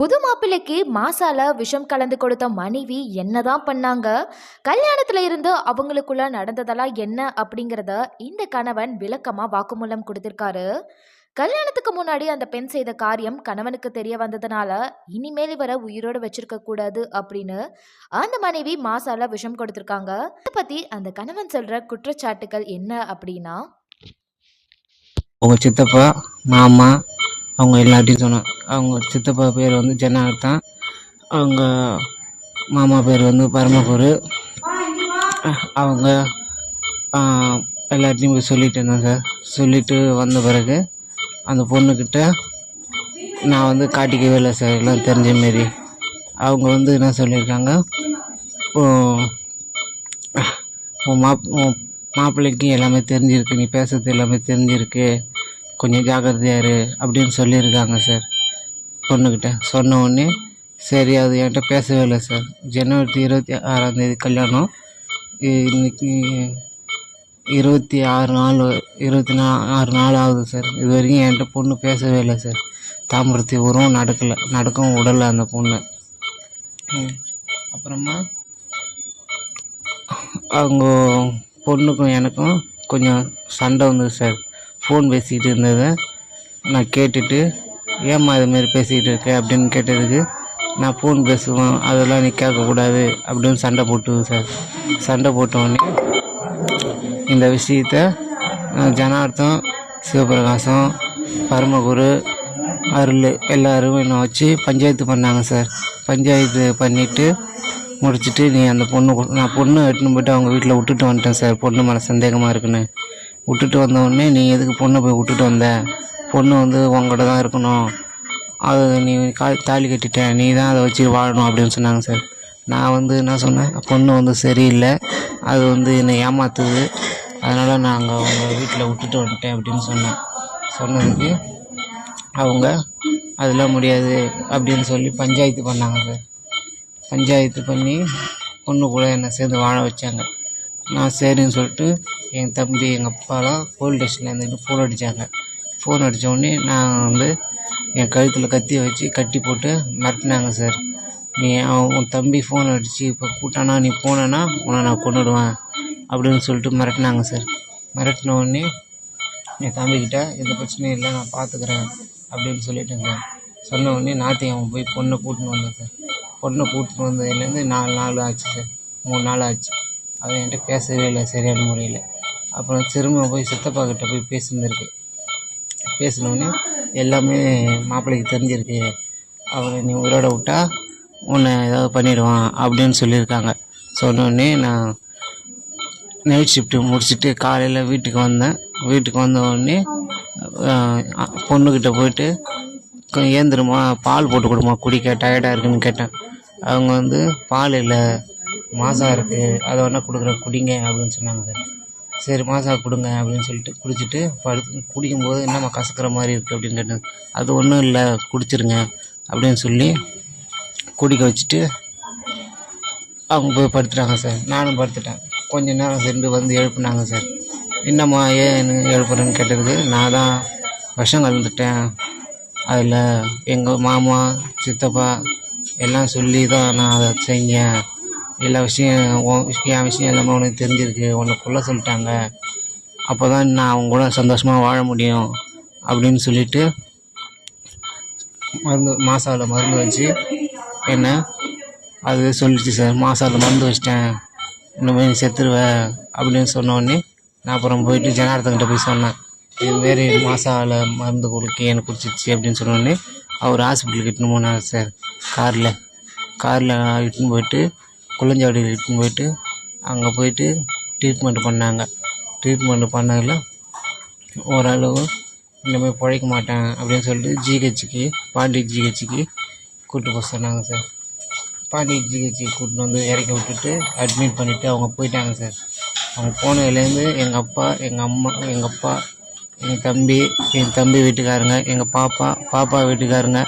புது மாப்பிள்ளைக்கு மாசால விஷம் கலந்து கொடுத்த மனைவி என்னதான் பண்ணாங்க? கல்யாணத்துல இருந்து அவங்களுக்குள்ள நடந்ததெல்லாம் என்ன அப்படிங்கிறத இந்த கணவன் விளக்கமா வாக்குமூலம் கொடுத்திருக்காரு. கல்யாணத்துக்கு முன்னாடி அந்த பெண் செய்த காரியம் கணவனுக்கு தெரிய வந்ததுனால இனிமேல் வர உயிரோட வச்சிருக்க கூடாது அப்படின்னு அந்த மனைவி மாசால விஷம் கொடுத்திருக்காங்க. இதை பத்தி அந்த கணவன் சொல்ற குற்றச்சாட்டுகள் என்ன அப்படின்னா உங்க சித்தப்பா மாமா அவங்க எல்லாத்தையும் சொன்னோம். அவங்க சித்தப்பா பேர் வந்து ஜனார்த்தன் அவங்க மாமா பேர் வந்து பரமகுரு. அவங்க ஆஹ், எல்லாத்தையும் போய் சொல்லிட்டு இருந்தேன் சார். சொல்லிட்டு வந்த பிறகு அந்த பொண்ணுக்கிட்ட நான் வந்து காட்டிக்கவே இல்லை சார். எல்லாம் தெரிஞ்ச மாரி. அவங்க வந்து என்ன சொல்லியிருக்காங்க? உன் மாப் உன் மாப்பிள்ளைக்கு எல்லாமே தெரிஞ்சிருக்கு. நீ பேசுறது எல்லாமே தெரிஞ்சிருக்கு. கொஞ்சம் ஜாக்கிரதையாக இரு அப்படின்னு சொல்லியிருக்காங்க சார். பொண்ணுக்கிட்ட சொன்ன உடனே சரி அது என்கிட்ட பேசவே இல்லை சார். ஜனவரி இருபத்தி ஆறாம் தேதி கல்யாணம். இ- இன்னைக்கு இருபத்தி ஆறு நாள் இருபத்தி நா ஆறு நாள் ஆகுது சார். இது வரைக்கும் என்கிட்ட பொண்ணு பேசவே இல்லை சார். தாமிரத்தி உரம் நடக்கலை நடக்கவும் விடலை அந்த பொண்ணு. அப்புறமா அவங்க பொண்ணுக்கும் எனக்கும் கொஞ்சம் சண்டை வந்தது சார். ஃபோன் பேசிக்கிட்டு இருந்ததை நான் கேட்டுட்டு ஏம்மா இதுமாரி பேசிக்கிட்டு இருக்க? அப்படின்னு கேட்டதுக்கு நான் ஃபோன் பேசுவேன் அதெல்லாம் நீ கேட்கக்கூடாது அப்படின்னு சண்டை போட்டு சார். சண்டை போட்ட உடனே இந்த விஷயத்த ஜனார்த்தம் சிவபிரகாசம் பரமகுரு அருள் எல்லாரும் என்னை வச்சு பஞ்சாயத்து பண்ணாங்க சார். பஞ்சாயத்து பண்ணிவிட்டு முடிச்சுட்டு நீ அந்த பொண்ணு நான் பொண்ணு எடுத்துன்னு போயிட்டு அவங்க வீட்டில் விட்டுட்டு வந்துட்டேன் சார். பொண்ணு மேலே சந்தேகமாக இருக்குன்னு. விட்டுட்டு வந்த உடனே நீ எதுக்கு பொண்ணை போய் விட்டுட்டு வந்த? பொண்ணு வந்து உங்கள்கிட்ட தான் இருக்கணும். அது நீ கா தாலி கட்டிட்ட. நீ தான் அதை வச்சு வாழணும் அப்படின்னு சொன்னாங்க சார். நான் வந்து என்ன சொன்னேன்? பொண்ணு வந்து சரியில்லை. அது வந்து என்னை ஏமாத்துது. அதனால் நான் அங்கே அவங்க வீட்டில் விட்டுட்டு வந்துட்டேன் அப்படின்னு சொன்னேன். சொன்னதுக்கு அவங்க அதெல்லாம் முடியாது அப்படின்னு சொல்லி பஞ்சாயத்து பண்ணாங்க சார். பஞ்சாயத்து பண்ணி பொண்ணு கூட என்னை சேர்ந்து வாழ வச்சாங்க. நான் சரின்னு சொல்லிட்டு என் தம்பி எங்கள் அப்பாலாம் போலீஸ் ஸ்டேஷனில் இருந்துக்கிட்டு ஃபோன் அடித்தாங்க ஃபோன் அடித்த உடனே நான் வந்து என் கழுத்தில் கத்தியை வச்சு கட்டி போட்டு மிரட்டினாங்க சார் நீ உன் தம்பி ஃபோன் அடித்து இப்போ கூட்டானா நீ போனேன்னா உன்னை நான் கொண்டுடுவேன் அப்படின்னு சொல்லிட்டு மிரட்டினாங்க சார் மிரட்டின உடனே என் தம்பிக்கிட்ட எந்த பிரச்சனையும் இல்லை நான் பார்த்துக்கிறேன் அப்படின்னு சொல்லிட்டேன் சார் சொன்ன உடனே ஞாயிற்றுக்கிழமை போய் பொண்ணை கூட்டின்னு வந்தேன் சார் பொண்ணை கூட்டின்னு வந்ததுலேருந்து நாலு நாள் ஆச்சு சார் மூணு நாள் ஆச்சு. அவன் என்கிட்ட பேசவே இல்லை சரியான முறையில். அப்புறம் திரும்ப போய் சித்தப்பா கிட்ட போய் பேசியிருந்திருக்கு. பேசினோடனே எல்லாமே மாப்பிள்ளைக்கு தெரிஞ்சிருக்கு. அவனை நீ உயிரோட விட்டா உன்னை ஏதாவது பண்ணிடுவான் அப்படின்னு சொல்லியிருக்காங்க. சொன்னோடனே நான் நைட் ஷிஃப்ட்டு முடிச்சுட்டு காலையில் வீட்டுக்கு வந்தேன். வீட்டுக்கு வந்த உடனே பொண்ணுக்கிட்ட போயிட்டு ஏந்திரமா பால் போட்டு கொடுமா குடிக்க டயர்டாக இருக்குன்னு கேட்டேன். அவங்க வந்து பால் இல்லை மாசா இருக்குது அதை வேணால் கொடுக்குறேன். குடிங்க அப்படின்னு சொன்னாங்க. சார் சரி மாசா கொடுங்க அப்படின்னு சொல்லிட்டு குடிச்சிட்டு படு குடிக்கும்போது என்னம்மா கசக்கிற மாதிரி இருக்குது அப்படின்னு கேட்டேன். அது ஒன்றும் இல்லை குடிச்சிருங்க அப்படின்னு சொல்லி குடிக்க வச்சுட்டு அவங்க போய் படுத்துட்டாங்க சார். நானும் படுத்துட்டேன். கொஞ்ச நேரம் சென்று வந்து எழுப்புனாங்க சார். என்னம்மா ஏன் எழுப்புறேன்னு கேட்டதுக்கு நான் தான் விஷம் கலந்துட்டேன். அதில் எங்கள் மாமா சித்தப்பா எல்லாம் சொல்லி தான் நான் அதை செஞ்சேன். எல்லா விஷயம் உன் விஷயம் என் விஷயம் எல்லாமே உனக்கு தெரிஞ்சிருக்கு. உன்னை கொல்ல சொல்லிட்டாங்க. அப்போ தான் நான் அவங்க கூட சந்தோஷமாக வாழ முடியும் அப்படின்னு சொல்லிட்டு மருந்து மாசாவில் மருந்து வச்சு என்ன அது சொல்லிச்சு சார். மாசாவில் மருந்து வச்சிட்டேன். இனிமேல் நீ செத்துருவ அப்படின்னு சொன்னோடனே நான் அப்புறம் போயிட்டு ஜனார்த்தன்கிட்ட போய் சொன்னேன். இதுமாரி மாசாவில் மருந்து கொடுக்க எனக்கு குடிச்சிச்சு அப்படின்னு சொன்னோடனே அவர் ஹாஸ்பிட்டலுக்கு இட்டுன்னு போனார் சார். காரில் காரில் இட்டுன்னு போயிட்டு குள்ளஞ்சாவடியில் இட்டுன்னு போயிட்டு அங்கே போயிட்டு ட்ரீட்மெண்ட் பண்ணாங்க. ட்ரீட்மெண்ட் பண்ணதில் ஓரளவு இனிமேல் பிழைக்க மாட்டேன் அப்படின்னு சொல்லிட்டு ஜிஹெச்சுக்கு பாண்டி ஜிஹெச்சுக்கு கூப்பிட்டு போக சொன்னாங்க சார் பாண்டி ஜிஹெச்சுக்கு கூப்பிட்டு வந்து இறக்கி விட்டுட்டு அட்மிட் பண்ணிவிட்டு அவங்க போயிட்டாங்க சார் அவங்க போனதுலேருந்து எங்கள் அப்பா எங்கள் அம்மா எங்கள் அப்பா எங்கள் தம்பி என் தம்பி வீட்டுக்காரங்க எங்கள் பாப்பா பாப்பா வீட்டுக்காரங்க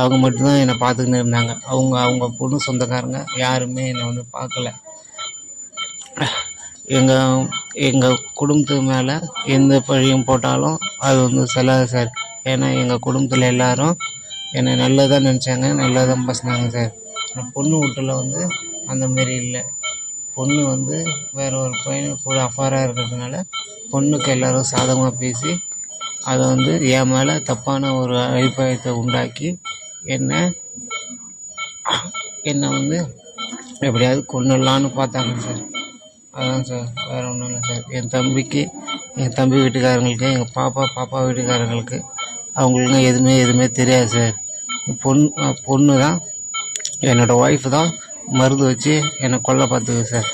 அவங்க மட்டும்தான் என்னை பார்த்துக்கின்னு இருந்தாங்க. அவங்க அவங்க பொண்ணு சொந்தக்காரங்க யாருமே என்னை வந்து பார்க்கல. எங்கள் எங்கள் குடும்பத்து மேலே எந்த பழியும் போட்டாலும் அது வந்து செல்லாது சார். ஏன்னா எங்கள் குடும்பத்தில் எல்லோரும் என்னை நல்லதாக நினச்சாங்க நல்லதாக பேசினாங்க சார். பொண்ணு வீட்டில் வந்து அந்த மாரி இல்லை. பொண்ணு வந்து வேற ஒரு பையன் கூட அஃபாராக இருக்கிறதுனால பொண்ணுக்கு எல்லோரும் சாதகமாக பேசி அதை வந்து என் மேலே தப்பான ஒரு அபிப்பிராயத்தை உண்டாக்கி என்னை? என்னை வந்து எப்படியாவது கொண்டுடலான்னு பார்த்தாங்க சார். அதான் சார் வேறு ஒன்றும் இல்லை சார். என் தம்பிக்கு என் தம்பி வீட்டுக்காரங்களுக்கு எங்கள் பாப்பா பாப்பா வீட்டுக்காரங்களுக்கு அவங்களுக்கும் எதுவுமே எதுவுமே தெரியாது சார். பொண்ணு பொண்ணு தான் என்னோடய ஒய்ஃப் தான் மருந்து வச்சு என்னை கொல்ல பார்த்துக்கு சார்.